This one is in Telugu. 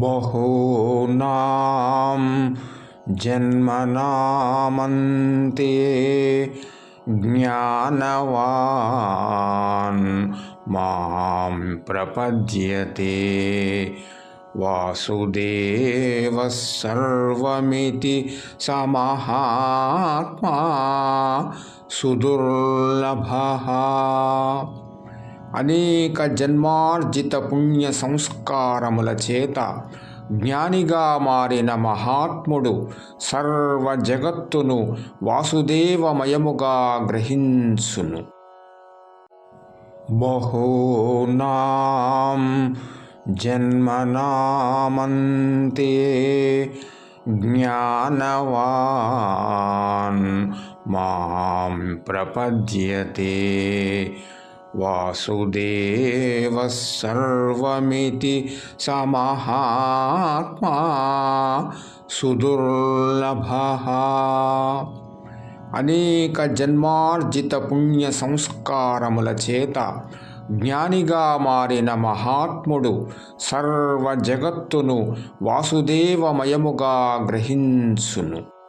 బహూనాం జన్మనామంతే జ్ఞానవాన్ మాం ప్రపద్యతే వాసుదేవ సర్వమితి సమహాత్మా సుదుర్లభ అనేక జన్మార్జిత పుణ్య సంస్కారముల చేత జ్ఞానిగా మారిన మహాత్ముడు సర్వ జగత్తును వాసుదేవమయముగా గ్రహించును. బహూనాం జన్మనామంతే జ్ఞానవాన్ మాం ప్రపద్యతే. వాసుదేవ సర్వమితి సమహాత్మా సుదుర్లభ. అనేక జన్మార్జిత పుణ్య సంస్కారముల చేత జ్ఞానిగా మారిన మహాత్ముడు సర్వ జగత్తును వాసుదేవమయముగా గ్రహించును.